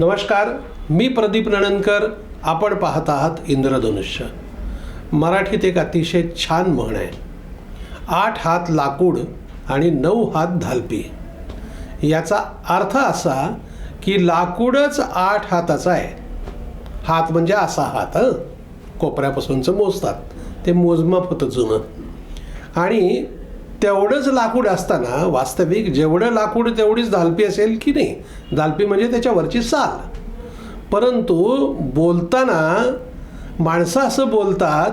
नमस्कार मी प्रदीप नणनकर आपण पाहत आहात इंद्रधनुष्य. मराठीत एक अतिशय छान म्हण आहे. आठ हात लाकूड आणि नऊ हात धालपी. याचा अर्थ असा की लाकूडच आठ हाताचा आहे. हात म्हणजे असा हात कोपऱ्यापासूनचं मोजतात. ते मोजमाप होतं जुनं. आणि तेवढंच लाकूड असताना वास्तविक जेवढं लाकूड तेवढीच धालपी असेल की नाही? दालपी म्हणजे त्याच्यावरची साल. परंतु बोलताना माणसं असं बोलतात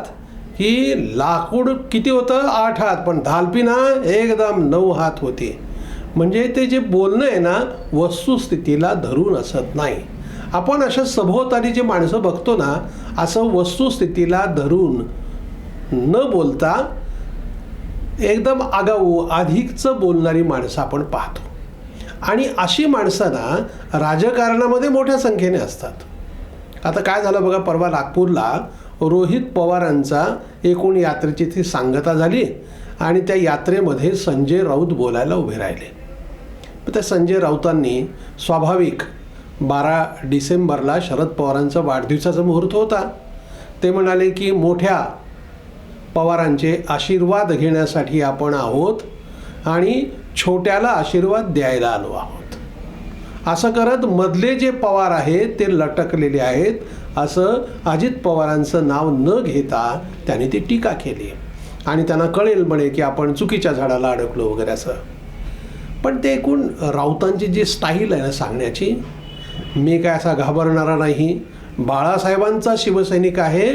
की लाकूड किती होतं? आठ हात. पण धालपी ना एकदम नऊ हात होते. म्हणजे ते जे बोलणं आहे ना वस्तुस्थितीला धरून असत नाही. आपण अशा सभोवताली जे माणसं बघतो ना असं वस्तुस्थितीला धरून न बोलता एकदम आगाऊ अधिकचं बोलणारी माणसं आपण पाहतो. आणि अशी माणसं ना राजकारणामध्ये मोठ्या संख्येने असतात. आता काय झालं बघा परवा नागपूरला रोहित पवारांचा एकूण यात्रेची ती सांगता झाली आणि त्या यात्रेमध्ये संजय राऊत बोलायला उभे राहिले. त्या संजय राऊतांनी स्वाभाविक बारा डिसेंबरला शरद पवारांचा वाढदिवसाचा मुहूर्त होता. ते म्हणाले की मोठ्या पवारांचे आशीर्वाद घेण्यासाठी आपण आहोत आणि छोट्याला आशीर्वाद द्यायला आलो आहोत. असं करत मधले जे पवार आहेत ते लटकलेले आहेत. असं अजित पवारांचं नाव न घेता त्याने ती टीका केली आणि त्यांना कळेल म्हणे की आपण चुकीच्या झाडाला अडकलो वगैरे असं. पण ते एकूण राऊतांची जी स्टाईल आहे ना सांगण्याची मी काय असा घाबरणारा नाही. बाळासाहेबांचा शिवसैनिक आहे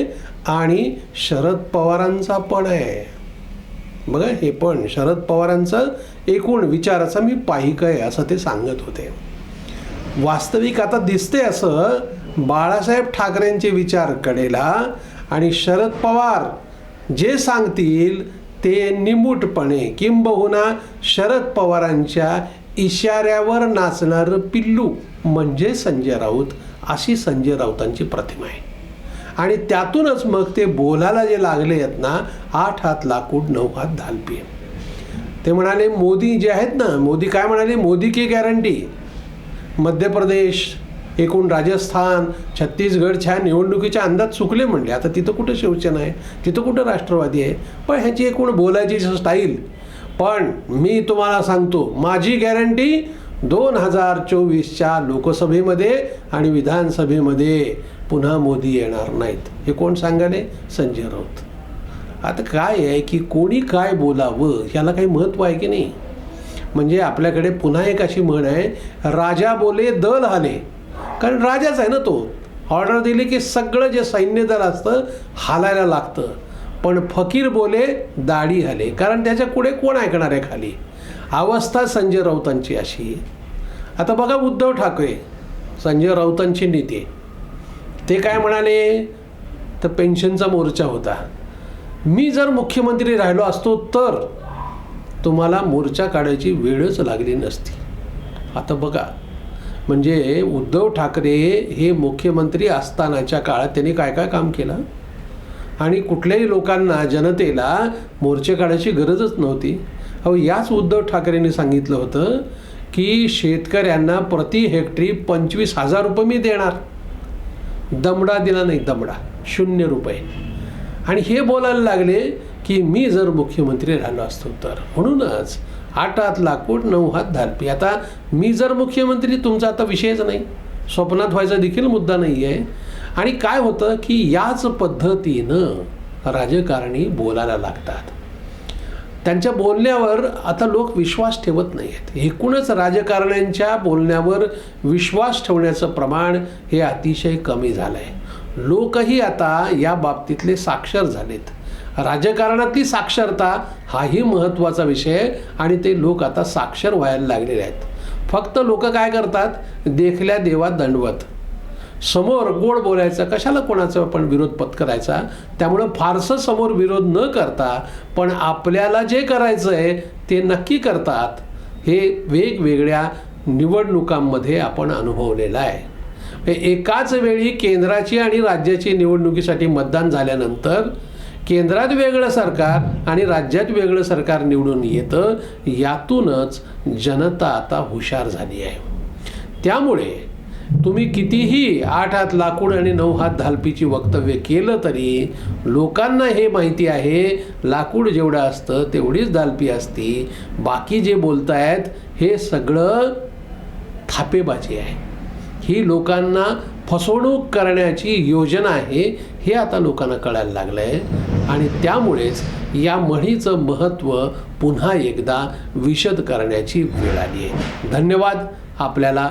आणि शरद पवारांचा पण आहे. बघा हे पण शरद पवारांचं एकूण विचाराचा मी पाहिक आहे असं ते सांगत होते. वास्तविक आता दिसते असं बाळासाहेब ठाकरेंचे विचार कडेला आणि शरद पवार जे सांगतील ते निमूटपणे किंबहुना शरद पवारांच्या इशाऱ्यावर नाचणारं पिल्लू म्हणजे संजय राऊत अशी संजय राऊतांची प्रतिमा आहे. आणि त्यातूनच मग ते बोलायला जे लागले आहेत ना आठ हात लाकूड नऊ हात धालपी ते म्हणाले मोदी जे आहेत ना मोदी काय म्हणाले? मोदी की गॅरंटी मध्य प्रदेश एकूण राजस्थान छत्तीसगडच्या निवडणुकीच्या अंदाज चुकले म्हणले. आता तिथं कुठं शिवसेना आहे? तिथं कुठं राष्ट्रवादी आहे? पण ह्याची एकूण बोलायची स्टाईल पण मी तुम्हाला सांगतो माझी गॅरंटी दोन हजार चोवीसच्या लोकसभेमध्ये आणि विधानसभेमध्ये पुन्हा मोदी येणार नाहीत. हे कोण सांगाले? संजय राऊत. आता काय आहे की कोणी काय बोलावं ह्याला काही महत्त्व आहे की नाही? म्हणजे आपल्याकडे पुन्हा एक अशी म्हण आहे राजा बोले दल हाले कारण राजाच आहे ना तो. ऑर्डर दिली की सगळं जे सैन्य दल असतं हालायला लागतं. पण फकीर बोले दाढी हाले कारण त्याच्या पुढे कोण ऐकणार आहे खाली? अवस्था संजय राऊतांची अशी. आता बघा उद्धव ठाकरे संजय राऊतांचे नेते. ते काय म्हणाले? तर पेन्शनचा मोर्चा होता. मी जर मुख्यमंत्री राहिलो असतो तर तुम्हाला मोर्चा काढायची वेळच लागली नसती. आता बघा. म्हणजे उद्धव ठाकरे हे मुख्यमंत्री असतानाच्या काळात त्यांनी काय काय काम केलं? आणि कुठल्याही लोकांना जनतेला मोर्चे काढायची गरजच नव्हती. अहो याच उद्धव ठाकरेंनी सांगितलं होतं की शेतकऱ्यांना प्रति हेक्टरी पंचवीस हजार रुपये मी देणार. दमडा दिला नाही दमडा. शून्य रुपये. आणि हे बोलायला लागले की मी जर मुख्यमंत्री राहिलो असतो तर. म्हणूनच आठ हात लाकूड नऊ हात धारपी. आता मी जर मुख्यमंत्री तुमचा आता विषयच नाही. स्वप्नात व्हायचा देखील मुद्दा नाही आहे आणि काय होतं की याच पद्धतीनं राजकारणी बोलायला लागतात. त्यांच्या बोलण्यावर आता लोक विश्वास ठेवत नाही आहेत एकूणच राजकारण्यांच्या बोलण्यावर विश्वास ठेवण्याचं प्रमाण हे अतिशय कमी झालं आहे लोकही आता या बाबतीतले साक्षर झालेत. राजकारणातली साक्षरता हाही महत्त्वाचा विषय आणि ते लोक आता साक्षर व्हायला लागलेले आहेत. फक्त लोक काय करतात? देखल्या देवा दंडवत. समोर गोड बोलायचं कशाला कोणाचा पण विरोध पत्करायचा? त्यामुळं फारसं समोर विरोध न करता पण आपल्याला जे करायचं आहे ते नक्की करतात. हे वेगवेगळ्या निवडणुकांमध्ये आपण अनुभवलेलं आहे. हे एकाच वेळी केंद्राची आणि राज्याची निवडणुकीसाठी मतदान झाल्यानंतर केंद्रात वेगळं सरकार आणि राज्यात वेगळं सरकार निवडून येतं यातूनच जनता आता हुशार झाली आहे. त्यामुळे तुम्ही कितीही आठ हात लाकूड आणि नऊ हात धालपीची वक्तव्य केलं तरी लोकांना हे माहिती आहे लाकूड जेवढं असतं तेवढीच धालपी असती. बाकी जे बोलतायत हे सगळं थापेबाजी आहे. ही लोकांना फसवणूक करण्याची योजना आहे हे आता लोकांना कळायला लागलं आहे आणि त्यामुळेच या म्हणीचं महत्त्व पुन्हा एकदा विशद करण्याची वेळ आली आहे. धन्यवाद. आपल्याला